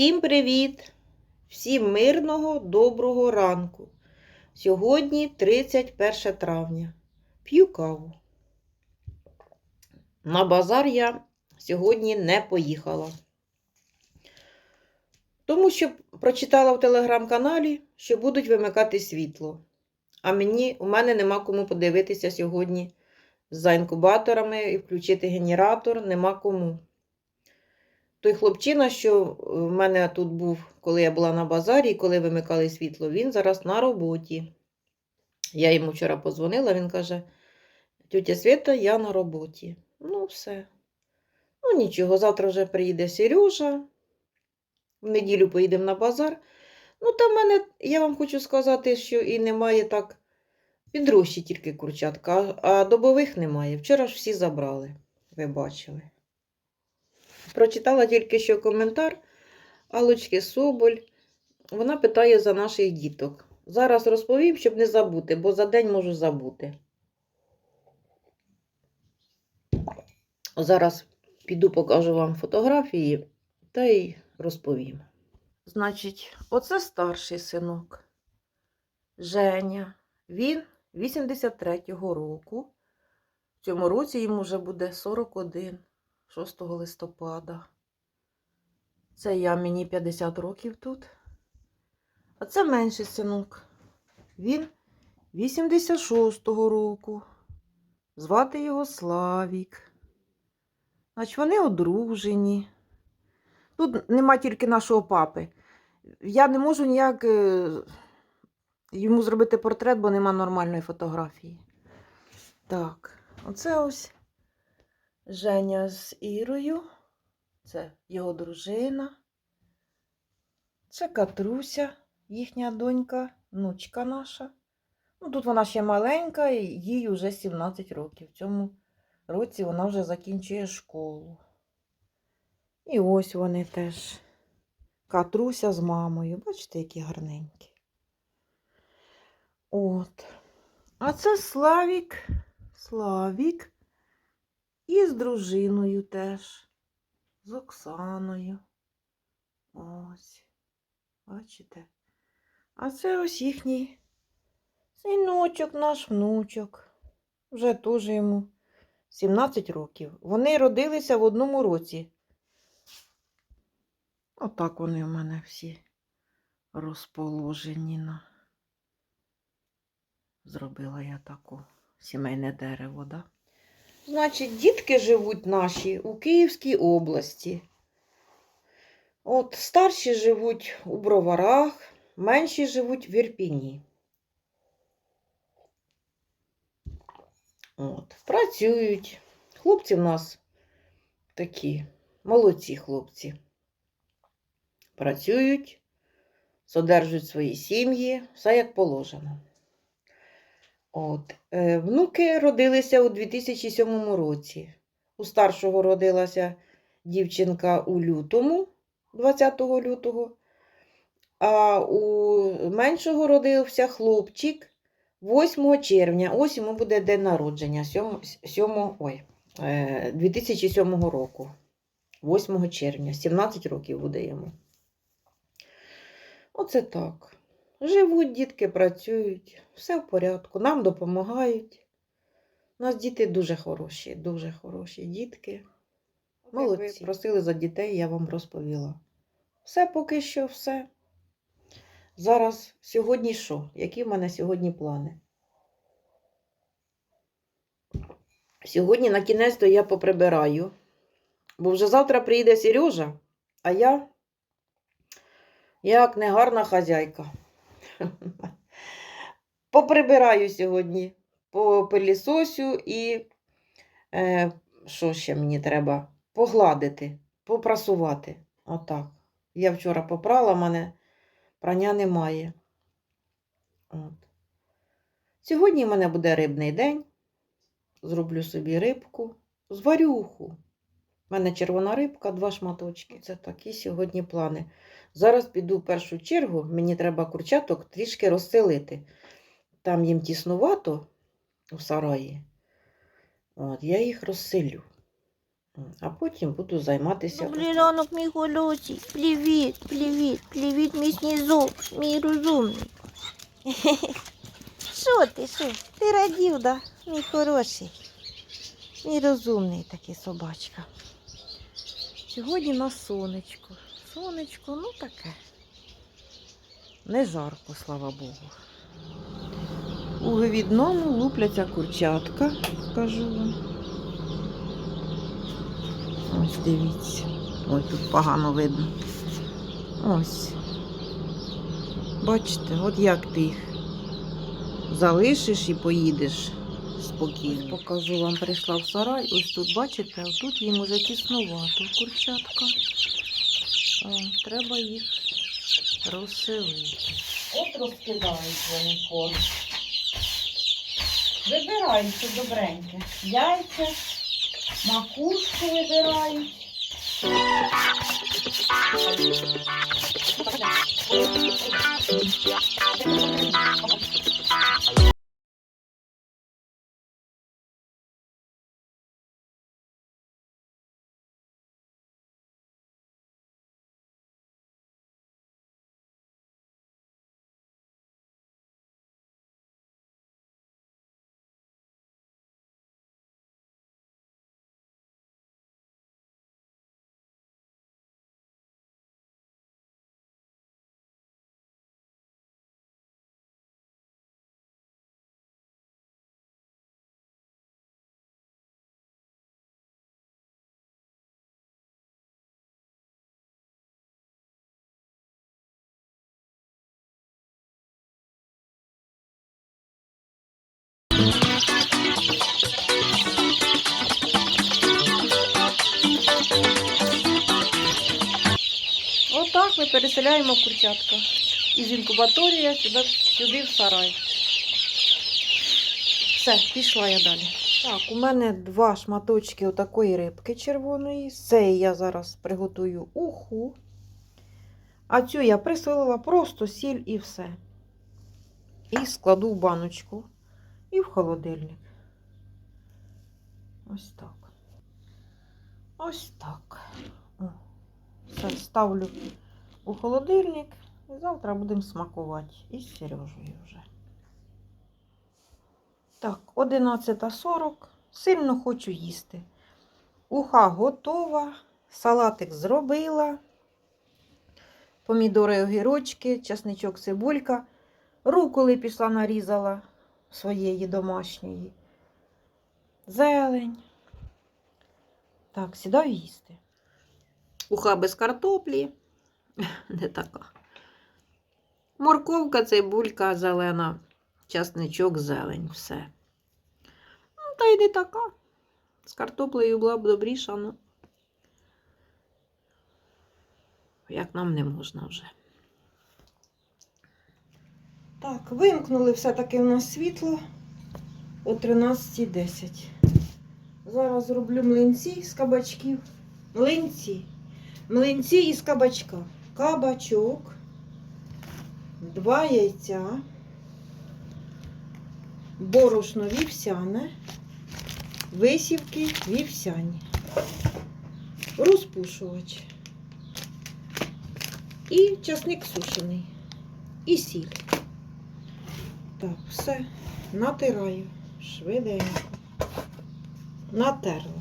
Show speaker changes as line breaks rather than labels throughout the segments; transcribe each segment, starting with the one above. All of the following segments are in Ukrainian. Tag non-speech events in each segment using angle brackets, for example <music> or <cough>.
Всім привіт! Всім мирного, доброго ранку. Сьогодні 31 травня. П'ю каву. На базар я сьогодні не поїхала. Тому що прочитала в телеграм-каналі, що будуть вимикати світло. А мені, у мене нема кому подивитися сьогодні за інкубаторами і включити генератор, нема кому. Той хлопчина, що в мене тут був, коли я була на базарі, коли вимикали світло, він зараз на роботі. Я йому вчора позвонила, він каже: тетя Свята, я на роботі. Ну, все. Ну, нічого, завтра вже приїде Сережа. В неділю поїдемо на базар. Ну, там в мене, я вам хочу сказати, що і немає так підрощі тільки курчатка, а добових немає. Вчора ж всі забрали, ви бачили. Прочитала тільки що коментар Алочки Соболь. Вона питає за наших діток. Зараз розповім, щоб не забути, бо за день можу забути. Зараз піду покажу вам фотографії та й розповім. Значить, оце старший синок Женя. Він 83-го року. В цьому році йому вже буде 41. 6 листопада. Це я, мені 50 років тут. А це менший синок. Він 86-го року. Звати його Славік. Значить, вони одружені. Тут нема тільки нашого папи. Я не можу ніяк е, йому зробити портрет, бо нема нормальної фотографії. Так, оце ось. Женя з Ірою, це його дружина. Це Катруся, їхня донька, внучка наша. Ну, тут вона ще маленька, і їй вже 17 років. В цьому році вона вже закінчує школу. І ось вони теж. Катруся з мамою. Бачите, які гарненькі. От. А це Славік. Славік. І з дружиною теж, з Оксаною. Ось. Бачите? А це ось їхній синочок, наш внучок. Вже теж йому 17 років. Вони родилися в одному році. Отак вони в мене всі розположені на. Зробила я таку сімейне дерево, да? Значить, дітки живуть наші у Київській області. От старші живуть у Броварах, менші живуть в Ірпіні. От, працюють. Хлопці в нас такі молодці хлопці. Працюють, содержують свої сім'ї, все як положено. От. Е, внуки родилися у 2007 році. У старшого родилася дівчинка у лютому, 20 лютого, а у меншого родився хлопчик 8 червня. Ось йому буде день народження 7, 7, ой, е, 2007 року. 8 червня, 17 років буде йому. Оце так. Живуть, дітки працюють, все в порядку, нам допомагають. У нас діти дуже хороші, дуже хороші дітки. Молодці. Просили за дітей, я вам розповіла. Все поки що, все. Зараз, сьогодні що? Які в мене сьогодні плани? Сьогодні на кінець то я поприбираю, бо вже завтра приїде Сережа, а я, як негарна хазяйка. <laughs> Поприбираю сьогодні, попилісосю і е, що ще мені треба? Погладити, попрасувати. Отак. Я вчора попрала, в мене прання немає. От. Сьогодні в мене буде рибний день. Зроблю собі рибку, зварюху. У мене червона рибка, два шматочки. Це такі сьогодні плани. Зараз піду в першу чергу, мені треба курчаток трішки розселити. Там їм тіснувато у сараї. От, я їх розселю. А потім буду займатися.
Добрий ранок, мій голодний. Привіт, привіт, привіт, мій сніжок, мій розумний. <laughs> Що ти, що? Ти радів, да? Мій хороший. Мій розумний такий собачка. Сьогодні на сонечко. Сонечко, ну таке.
Не жарко, слава Богу. У вивідному лупляться курчатка, кажу вам. Ось дивіться. Ой, тут погано видно. Ось. Бачите, от як ти їх залишиш і поїдеш спокійно. Покажу вам, прийшла в сарай. Ось тут, бачите, тут їм уже тіснувато курчатка. О, треба їх розселити. От розкидають вони корм. Вибирають добреньке. Яйця, макушку вибирають. Ми переселяємо курчатка із інкубаторія сюди, сюди в сарай. Все, пішла я далі. Так, у мене два шматочки отакої рибки червоної. З я зараз приготую уху. А цю я присолила просто сіль і все. І складу в баночку і в холодильник. Ось так. Ось так. О. Все ставлю у холодильник і завтра будемо смакувати із Сережею вже. Так, 11.40. Сильно хочу їсти. Уха готова, салатик зробила. Помідори, огірочки, часничок, цибулька. Руколи пішла нарізала своєї домашньої. Зелень. Так, сідаю їсти. Уха без картоплі. <laughs> Не така. Морковка, цибулька зелена, часничок, зелень, все. Ну, та й не така. З картоплею була б добріша, ну. Як нам не можна вже. Так, вимкнули все-таки в нас світло о 13.10. Зараз зроблю млинці з кабачків. Млинці. Млинці із кабачка. Кабачок, два яйця, борошно вівсяне, висівки вівсяні, розпушувач і часник сушений, і сіль. Так, все, натираю швиденько. Натерла.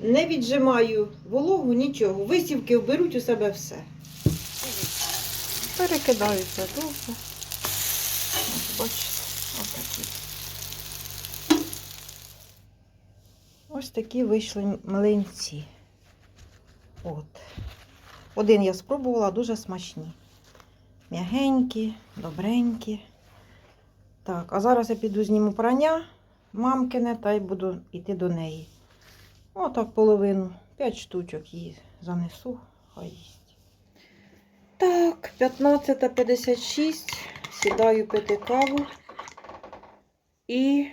Не віджимаю вологу, нічого. Висівки вберуть у себе все. Перекидаюся довго. Бачите, отакі. Ось такі вийшли млинці. От. Один я спробувала, дуже смачні. М'ягенькі, добренькі. Так, а зараз я піду зніму прання мамкине та й буду йти до неї. Отак половину. П'ять штучок її занесу, хай їсть. Так, 15.56. Сідаю пити каву і,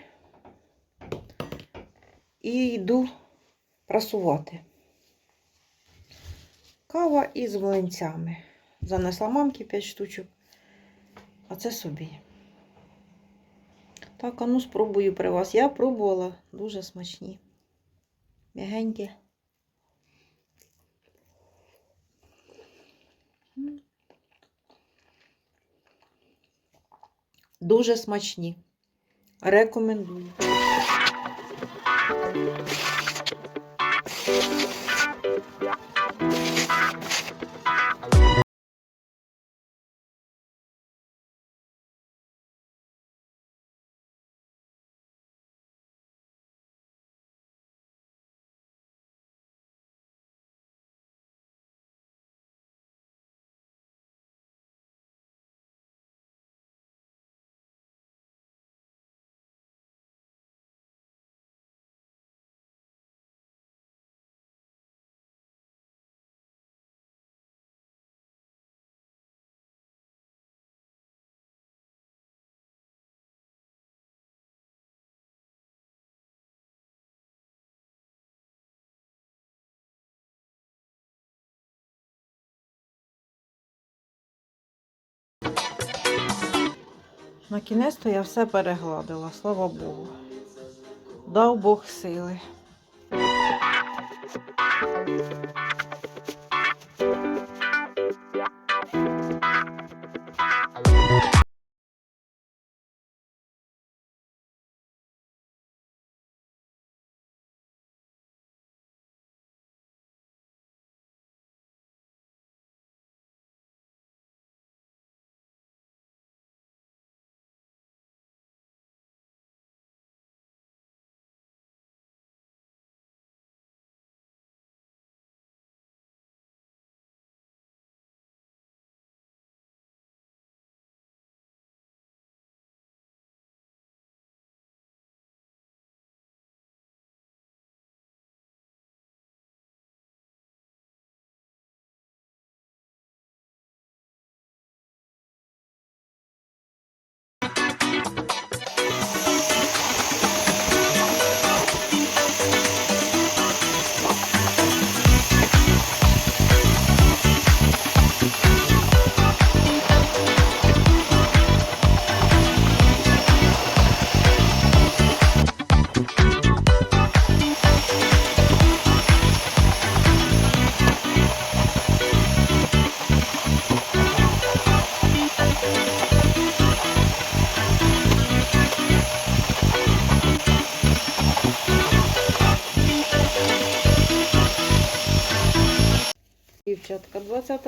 і йду прасувати. Кава із млинцями. Занесла мамки 5 штучок, а це собі. Так, а ну спробую при вас. Я пробувала. Дуже смачні. Мягенькі. Дуже смачні. Рекомендую. На кінець то я все перегладила, слава Богу. Дав Бог сили.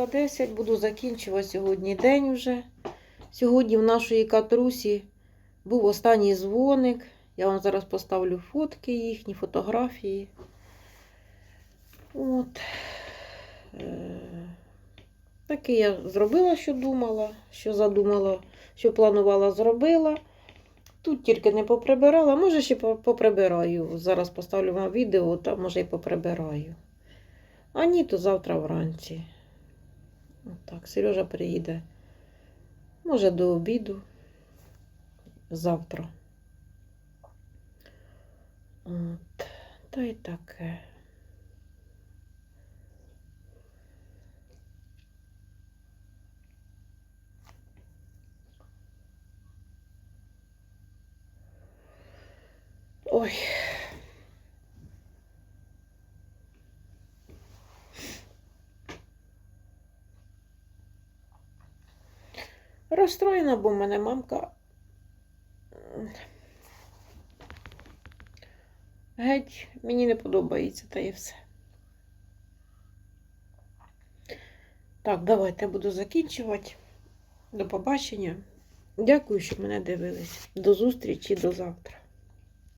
20.10, буду закінчувати сьогодні день вже. Сьогодні в нашої катрусі був останній дзвоник. Я вам зараз поставлю фотки їхні, фотографії. От. Е, Таке я зробила, що думала, що задумала, що планувала, зробила. Тут тільки не поприбирала, може ще поприбираю. Зараз поставлю вам відео, там може і поприбираю. А ні, то завтра вранці. Так, Сережа приїде. Може, до обіду. Завтра. От. Та й таке. Ой. Розстроєна, бо в мене мамка геть мені не подобається, та і все. Так, давайте буду закінчувати. До побачення. Дякую, що мене дивились. До зустрічі до завтра.